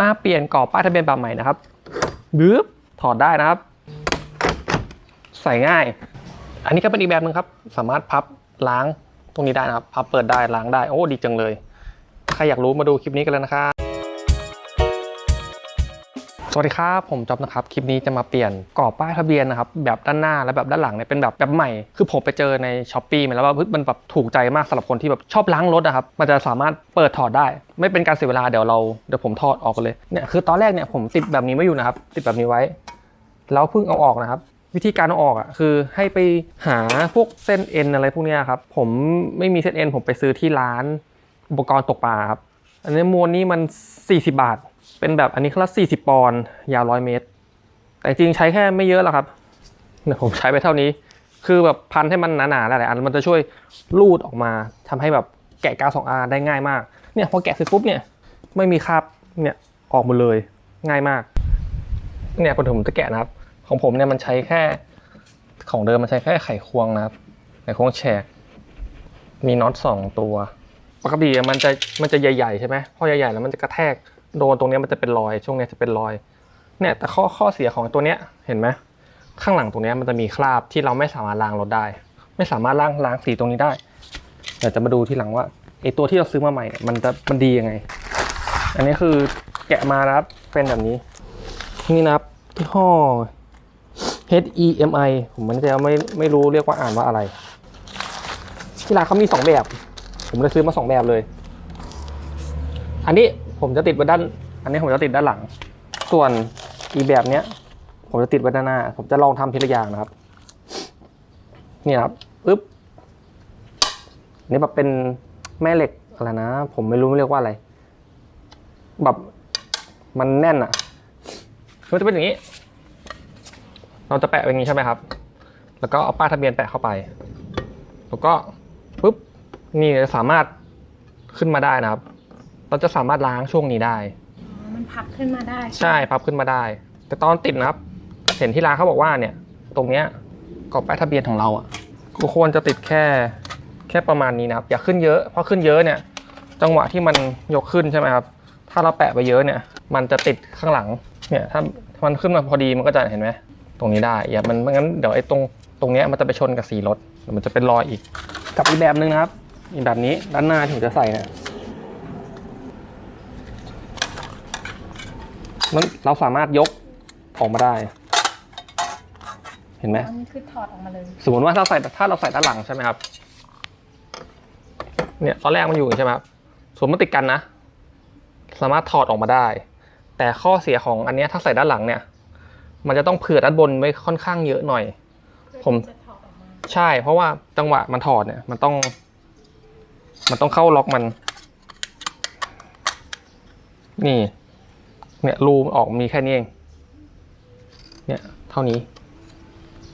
มาเปลี่ยนกรอบป้ายทะเบียนแบบใหม่นะครับบึ๊บถอดได้นะครับ ใส่ง่าย อันนี้ก็เป็นอีกแบบหนึ่งครับ สามารถพับล้างตรงนี้ได้นะครับ พับเปิดได้ล้างได้ โอ้ดีจังเลย ใครอยากรู้มาดูคลิปนี้กันเลยนะครับ วัสดีครับ ผมจ๊อบนะครับ คลิปนี้จะมาเปลี่ยนกรอบป้ายทะเบียนนะครับแบบด้านหน้าและแบบด้านหลังเนี่ยเป็นแบบแบบใหม่ คือผมไปเจอในช้อปปี้มาแล้วว่ามันแบบถูกใจมากสำหรับคนที่แบบชอบล้างรถนะครับ มันจะสามารถเปิดถอดได้ ไม่เป็นการเสียเวลาเดี๋ยวเราเดี๋ยวผมถอดออกกันเลย เนี่ยคือตอนแรกเนี่ยผมติดแบบนี้ไว้อยู่นะครับ ติดแบบนี้ไว้ แล้วเพิ่งเอาออกนะครับ วิธีการเอาออกอะคือให้ไปหาพวกเส้นเอ็นอะไรพวกเนี้ยครับ ผมไม่มีเส้นเอ็นผมไปซื้อที่ร้านอุปกรณ์ตกปลาครับ อันนี้มวลนี้มัน 40 บาท เป็นแบบอันนี้คลาส40 ปอนด์ยาว100เมตร แต่จริงใช้แค่ไม่เยอะหรอกครับผมใช้ไปเท่านี้ คือแบบพันให้มันหนาๆหลายๆอันมันจะช่วยลูดออกมาทำให้แบบแกะกาว 2R ได้ง่ายมาก เนี่ยพอแกะเสร็จปุ๊บเนี่ยไม่มีคราบเนี่ยออกหมดเลยง่ายมาก เนี่ยพอผมจะแกะนะครับ ของผมเนี่ยมันใช้แค่ของเดิมมันใช้แค่ไขควงนะครับ ไขควงแฉก มีน็อตสองตัว ปกติมันจะมันจะใหญ่ๆใช่ไหมพอใหญ่ๆแล้วมันจะกระแทก โดนตรงนี้มันจะเป็นรอย ช่วงนี้จะเป็นรอย เนี่ย แต่ข้อข้อเสียของตัวเนี้ยเห็นไหมข้างหลังตรงนี้มันจะมีคราบที่เราไม่สามารถล้างรถได้ ไม่สามารถล้างล้างสีตรงนี้ได้เดี๋ยวจะมาดูทีหลังว่าไอตัวที่เราซื้อมาใหม่เนี่ยมันจะมันดียังไง อันนี้คือแกะมานะครับเป็นแบบนี้ นี่นะครับที่ห้อ H E M I ผมมันจะไม่ไม่รู้เรียกว่าอ่านว่าอะไร ที่ร้านเขามีสองแบบ ผมเลยซื้อมาสองแบบเลย อันนี้ ผมจะติดไว้ด้าน อันนี้ผมจะติดด้านหลัง ส่วนอีแบบเนี้ย ผมจะติดไว้ด้านหน้า ผมจะลองทำทีละอย่างนะครับนี่นะครับปึ๊บนี่แบบเป็นแม่เหล็กอะไรนะ ผมไม่รู้เรียกว่าอะไร แบบมันแน่นอะมันจะเป็นอย่างนี้ เราจะแปะอย่างนี้ใช่ไหมครับ แล้วก็เอาป้ายทะเบียนแปะเข้าไป แล้วก็ปุ๊บ นี่จะสามารถขึ้นมาได้นะครับ เราจะสามารถล้างช่วงนี้ได้ อ๋อมันพับขึ้นมาได้ใช่พับขึ้นมาได้ แต่ตอนติดนะครับ เห็นที่ร้านเขาบอกว่าเนี่ย ตรงเนี้ยกรอบป้ายทะเบียนของเราอะก็ควรจะติดแค่แค่ประมาณนี้นะครับ อย่าขึ้นเยอะเพราะขึ้นเยอะเนี่ย จังหวะที่มันยกขึ้นใช่ไหมครับ ถ้าเราแปะไปเยอะเนี่ย มันจะติดข้างหลังเนี่ยถ้าถ้ามันขึ้นมาพอดีมันก็จะเห็นไหมตรงนี้ได้ อย่ามันไม่งั้นเดี๋ยวไอ้ตรงตรงเนี้ยมันจะไปชนกับสีรถเดี๋ยวมันจะเป็นรอยอีก กับอีกแบบหนึ่งนะครับอีกแบบนี้ด้านหน้าที่ผมจะใส่เนี่ย มันเราสามารถยกออกมาได้ เห็นไหมอันนี้คือถอดออกมาเลย สมมติว่าถ้าใส่ถ้าเราใส่ด้านหลังใช่ไหมครับ เนี่ยตอนแรกมันอยู่อย่างนี้ใช่ไหมครับส่วนมันติดกันนะ สามารถถอดออกมาได้ แต่ข้อเสียของอันเนี้ยถ้าใส่ด้านหลังเนี่ย มันจะต้องเผื่อด้านบนไว้ค่อนข้างเยอะหน่อย ผมจะถอดออกมาใช่ เพราะว่าจังหวะมันถอดเนี่ย มันต้อง มันต้องเข้าล็อกมัน นี่ เนี่ยรูมันออกมีแค่นี้เอง เนี่ยเท่านี้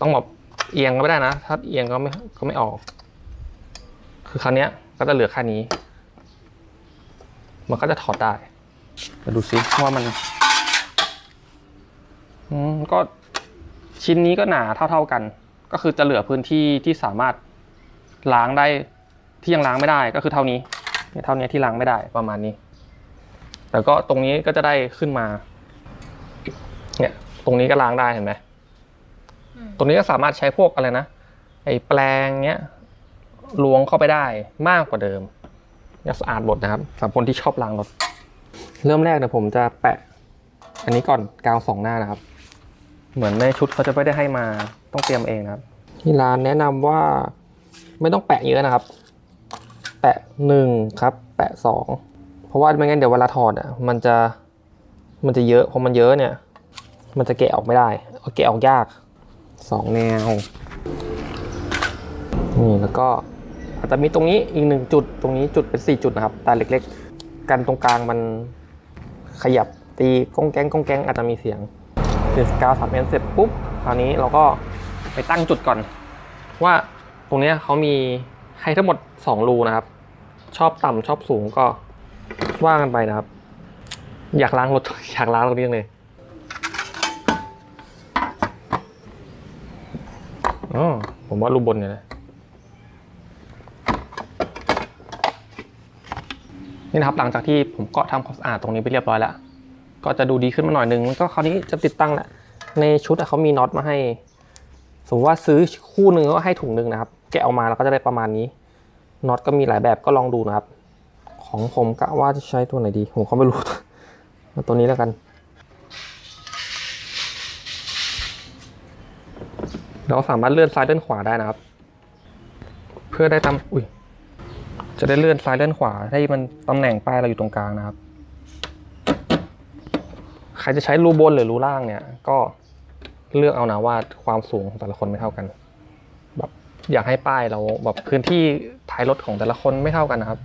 ต้องแบบเอียงก็ไม่ได้นะ ถ้าเอียงก็ไม่ก็ไม่ออก คือคราวนี้ก็จะเหลือแค่นี้ มันก็จะถอดได้มาดูซิว่ามันอืมก็ชิ้นนี้ก็หนาเท่า ๆกัน ก็คือจะเหลือพื้นที่ที่สามารถล้างได้ที่ยังล้างไม่ได้ก็คือเท่านี้เนี่ยเท่านี้ที่ล้างไม่ได้ประมาณนี้ แต่ก็ตรงนี้ก็จะได้ขึ้นมา เนี่ย ตรงนี้ก็ล้างได้เห็นไหมอืมตรงนี้ก็สามารถใช้พวกอะไรนะไอ้แปลงเนี้ยล้วงเข้าไปได้มากกว่าเดิมเนี่ยสะอาดหมดนะครับสำหรับคนที่ชอบล้างรถ เริ่มแรกเนี่ยผมจะแปะ อันนี้ก่อนกาวสองหน้านะครับ เหมือนในชุดเขาจะไม่ได้ให้มาต้องเตรียมเองนะครับ ที่ร้านแนะนำว่าไม่ต้องแปะเยอะนะครับ แปะหนึ่งครับ แปะสองเพ ราะว่าไม่งั้นเดี๋ยวเวลาถอดอะมันจะมันจะเยอะพอมันเยอะเนี่ย มันจะแกะออกไม่ได้แกะออกยากสองแนวนี่แล้วก็อาจจะมีตรงนี้อีกหนึ่งจุดตรงนี้จุดเป็นสี่จุดนะครับแต่เล็กๆ กันตรงกลางมันขยับตีก้องแกงก้องแกงอาจจะมีเสียงเสร็จกาวสามเอ็นเสร็จปุ๊บคราวนี้เราก็ไปตั้งจุดก่อน ว่าตรงนี้เขามีให้ทั้งหมดสองรูนะครับ ชอบต่ำชอบสูงก็ ว่ากันไปนะครับ อยากล้างรถอยากล้างรถนี้จังเลยอ๋อผมว่ารูบนเนี่ยนะนี่นะครับหลังจากที่ผมก็ทำความสะอาดตรงนี้ไปเรียบร้อยแล้ว ก็จะดูดีขึ้นมาหน่อยนึงแล้วก็คราวนี้จะติดตั้งแหละในชุดเขามีน็อตมาให้ สมมติว่าซื้อคู่หนึ่งก็ให้ถุงหนึ่งนะครับ แกะออกมาแล้วก็จะได้ประมาณนี้น็อตก็มีหลายแบบก็ลองดูนะครับ ของผมกะว่าจะใช้ตัวไหนดีผมก็ไม่รู้เอาตัวนี้แล้วกัน เราสามารถเลื่อนซ้ายเลื่อนขวาได้นะครับ เพื่อได้ตามอุ้ยจะได้เลื่อนซ้ายเลื่อนขวาให้มันตำแหน่งป้ายเราอยู่ตรงกลางนะครับ ใครจะใช้รูบนหรือรูล่างเนี่ย ก็เลือกเอานะว่าความสูงของแต่ละคนไม่เท่ากันแบบอยากให้ป้ายเราแบบพื้นที่ท้ายรถของแต่ละคนไม่เท่ากันนะครับ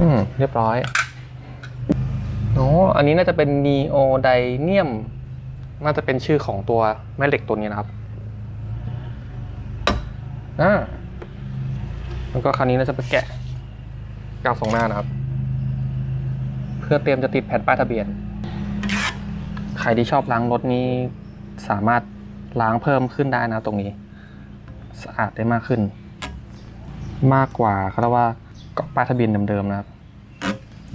อืมเรียบร้อยอ๋ออันนี้น่าจะเป็น neodymium น่าจะเป็นชื่อของตัวแม่เหล็กตัวนี้นะครับอ่าแล้วก็คราวนี้เราจะไปแกะกาวสองหน้านะครับ เพื่อเตรียมจะติดแผ่นป้ายทะเบียน ใครที่ชอบล้างรถนี้สามารถล้างเพิ่มขึ้นได้นะตรงนี้ สะอาดได้มากขึ้น มากกว่าเขาเรียกว่า เกาะป้ายทะเบียนเดิมๆนะครับ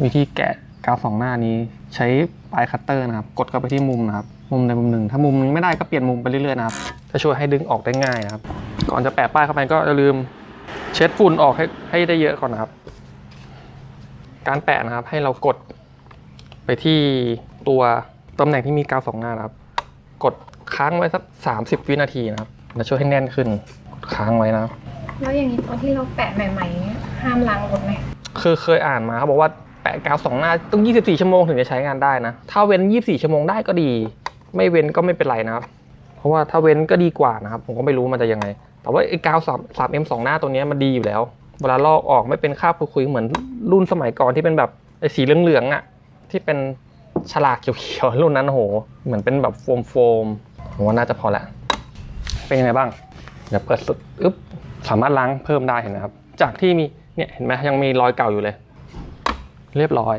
วิธีแกะกาวสองหน้านี้ใช้ปลายคัตเตอร์นะครับ กดเข้าไปที่มุมนะครับ มุมในมุมหนึ่ง ถ้ามุมนี้ไม่ได้ก็เปลี่ยนมุมไปเรื่อยๆนะครับ จะช่วยให้ดึงออกได้ง่ายนะครับ ก่อนจะแปะป้ายเข้าไปก็อย่าลืมเช็ดฝุ่นออกให้ให้ได้เยอะก่อนนะครับ การแปะนะครับให้เรากดไปที่ตัวตำแหน่งที่มีกาวสองหน้านะครับ กดค้างไว้สักสามสิบวินาทีนะครับจะช่วยให้แน่นขึ้น กดค้างไว้นะแล้วอย่างนี้ตอนที่เราแปะใหม่ๆเนี่ย ห้ามล้างรถไหมคือเคยอ่านมาเขาบอกว่าแปะกาวสองหน้าต้อง 24 ชั่วโมงถึงจะใช้งานได้นะ ถ้าเว้น 24 ชั่วโมงได้ก็ดี ไม่เว้นก็ไม่เป็นไรนะครับ เพราะว่าถ้าเว้นก็ดีกว่านะครับ ผมก็ไม่รู้มันจะยังไง แต่ว่าไอ้กาวสามสามเอ็มสองหน้าตัวนี้มันดีอยู่แล้ว เวลาลอกออกไม่เป็นคราบคุยๆเหมือนรุ่นสมัยก่อนที่เป็นแบบไอ้สีเหลืองๆอะที่เป็นฉลากเขียวๆรุ่นนั้นโห เหมือนเป็นแบบโฟมโฟมๆผมว่าน่าจะพอละ เป็นยังไงบ้าง เดี๋ยวเปิดสุดอึ๊บสามารถล้างเพิ่มได้เห็นไหมครับ จากที่มี เนี่ยเห็นไหมยังมีรอยเก่าอยู่เลย เรียบร้อย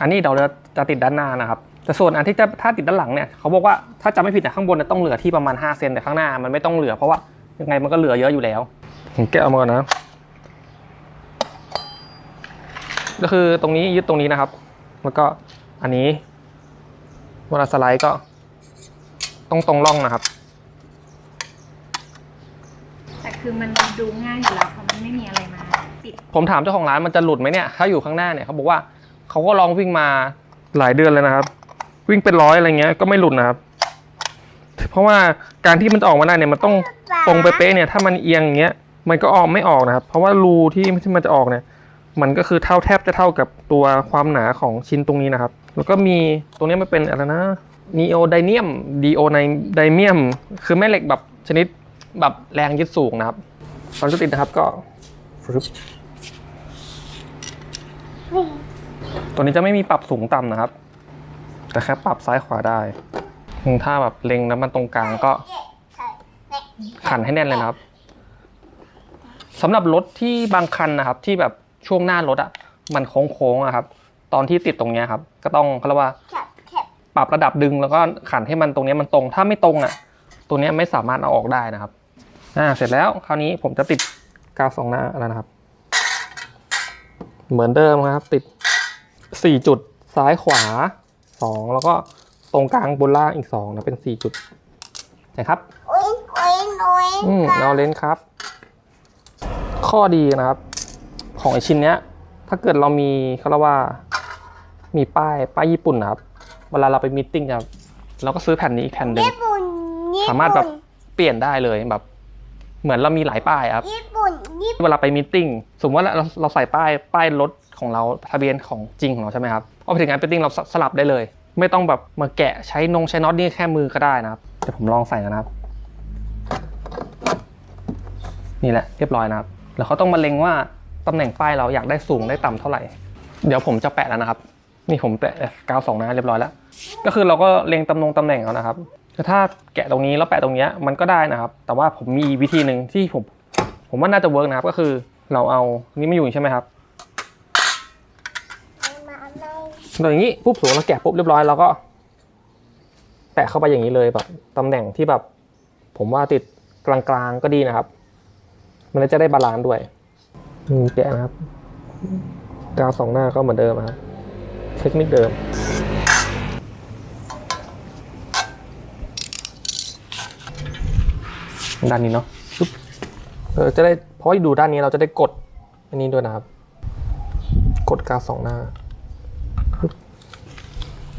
อันนี้เราจะจะติดด้านหน้านะครับแต่ส่วนอันที่จะถ้าติดด้านหลังเนี่ยเขาบอกว่าถ้าจำไม่ผิดนะข้างบนเนยต้องเหลือที่ประมาณ5เซนแต่ข้างหน้ามันไม่ต้องเหลือเพราะว่ายังไงมันก็เหลือเยอะอยู่แล้วผมแกะออกมาก่อนนะ ก็คือตรงนี้ยึดตรงนี้นะครับ แล้วก็อันนี้เวลาสไลด์ก็ต้องตรงร่องนะครับ แต่คือมันดูง่ายอยู่แล้วเพราะมันไม่มีอะไรมา ปิดผมถามเจ้าของร้านมันจะหลุดไหมเนี่ยถ้าอยู่ข้างหน้าเนี่ยเขาบอกว่าเขาก็ลองวิ่งมาหลายเดือนเลยนะครับ วิ่งเป็นร้อยอะไรเงี้ยก็ไม่หลุดนะครับ เพราะว่าการที่มันจะออกมาได้เนี่ยมันต้องตรงไปเป๊ะเนี่ยถ้ามันเอียงอย่างเงี้ยมันก็ออกไม่ออกนะครับ เพราะว่ารูที่ที่มันจะออกเนี่ย มันก็คือเท่าแทบจะเท่ากับตัวความหนาของชิ้นตรงนี้นะครับ แล้วก็มีตรงนี้มันเป็นอะไรนะนีโอไดเนียมดีโอไดเมียม คือแม่เหล็กแบบชนิดแบบแรงยึดสูงนะครับตอนจะติดนะครับก็ฟึบ ตัวนี้จะไม่มีปรับสูงต่ำนะครับ แต่แค่ปรับซ้ายขวาได้ ถ้าแบบเล็งแล้วมันตรงกลางก็ขันให้แน่นเลยนะครับสำหรับรถที่บางคันนะครับ ที่แบบช่วงหน้ารถอะ มันโค้งๆอะครับ ตอนที่ติดตรงเนี้ยครับ ก็ต้องเขาเรียกว่าปรับระดับดึงแล้วก็ขันให้มันตรงเนี้ยมันตรง ถ้าไม่ตรงอะ ตัวเนี้ยไม่สามารถเอาออกได้นะครับ อ่า เสร็จแล้วคราวนี้ผมจะติดกาวสองหน้าแล้วนะครับ เหมือนเดิมครับ ติดสี่จุดซ้ายขวาสองแล้วก็ตรงกลางบนล่างอีกสองนะ เป็นสี่จุดนะครับโอ้ยโอ้ยโอ้ยอืมเราเลนส์ครับ ข้อดีนะครับ ของไอชิ้นเนี้ย ถ้าเกิดเรามีเขาเรียกว่า มีป้ายป้ายญี่ปุ่นนะครับ เวลาเราไปมีตติ้งครับเราก็ซื้อแผ่นนี้อีกแผ่นหนึ่งญี่ปุ่นญี่สามารถแบบเปลี่ยนได้เลยแบบ เหมือนเรามีหลายป้ายครับ เวลาไปมีตติ้งสมมติว่าเราเราใส่ป้ายป้ายรถของเราทะเบียนของจริงของเราใช่ไหมครับพอไปถึงงานมีตติ้งเราสลับได้เลย ไม่ต้องแบบมาแกะใช้นงใช้น็อตนี่แค่มือก็ได้นะครับเดี๋ยวผมลองใส่นะครับ นี่แหละเรียบร้อยนะครับแล้วเขาต้องมาเล็งว่าตำแหน่งป้ายเราอยากได้สูงได้ต่ำเท่าไหร่ เดี๋ยวผมจะแปะแล้วนะครับ นี่ผมแปะกาวสองนะเรียบร้อยแล้ว ก็คือเราก็เล็งตำแหน่งตำแหน่งเอานะครับแต่ถ้าแกะตรงนี้แล้วแปะตรงนี้มันก็ได้นะครับ แต่ว่าผมมีวิธีหนึ่งที่ผม ผมว่าน่าจะเวิร์กนะครับก็คือเราเอานี่ไม่อยู่ใช่ไหมครับเราอย่างนี้ปุ๊บสมมติเราแกะปุ๊บเรียบร้อยเราก็ แปะเข้าไปอย่างนี้เลยแบบตำแหน่งที่แบบ ผมว่าติดกลางๆก็ดีนะครับ มันจะได้บาลานซ์ด้วยแกะนะครับกาวสองหน้าก็เหมือนเดิมครับ เทคนิคเดิมด้านนี้เนาะ เออจะได้เพราะดูด้านนี้เราจะได้กดอันนี้ด้วยนะครับ กดกาวสองหน้า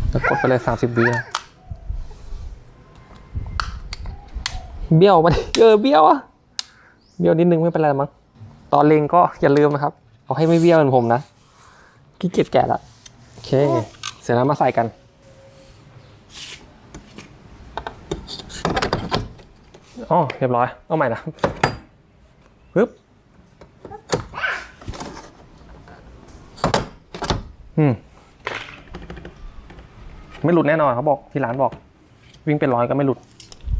แล้วกดไปเลยสามสิบวินะเบี้ยวมาเออเบี้ยวอะเบี้ยวนิดนึงไม่เป็นไรมั้งตอนเลงก็อย่าลืมนะครับ เอาให้ไม่เบี้ยวเหมือนผมนะขี้เกียจแกะละโอเค เสร็จแล้วมาใส่กัน อ๋อ เรียบร้อย เอาใหม่นะปึ๊บ อืม ไม่หลุดแน่นอนเขาบอกที่ร้านบอก วิ่งเป็นร้อยก็ไม่หลุด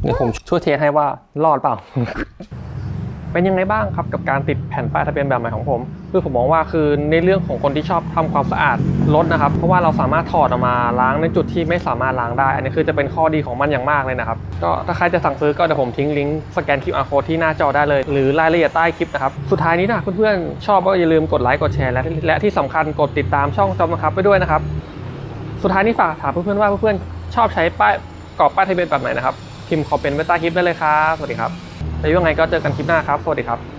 เดี๋ยวผมช่วยเทสให้ว่ารอดเปล่า เป็นยังไงบ้างครับกับการติดแผ่นป้ายทะเบียนแบบใหม่ของผม คือผมมองว่าคือในเรื่องของคนที่ชอบทำความสะอาดรถนะครับ เพราะว่าเราสามารถถอดออกมาล้างในจุดที่ไม่สามารถล้างได้ อันนี้คือจะเป็นข้อดีของมันอย่างมากเลยนะครับ ก็ถ้าใครจะสั่งซื้อก็เดี๋ยวผมทิ้งลิงก์สแกน QR code ที่หน้าจอได้เลย หรือรายละเอียดใต้คลิปนะครับ สุดท้ายนี้นะเพื่อนๆชอบก็อย่าลืมกดไลค์กดแชร์และและที่สำคัญกดติดตามช่องจอมนะครับไปด้วยนะครับ สุดท้ายนี้ฝากถามเพื่อนๆว่าเพื่อนๆชอบใช้ป้ายกรอบป้ายทะเบียนแบบไหนนะครับพิมพ์คอมเมนต์ไว้ใต้คลิปได้เลยครับสวัสดีครับ แล้วยังไงก็เจอกันคลิปหน้าครับ สวัสดีครับ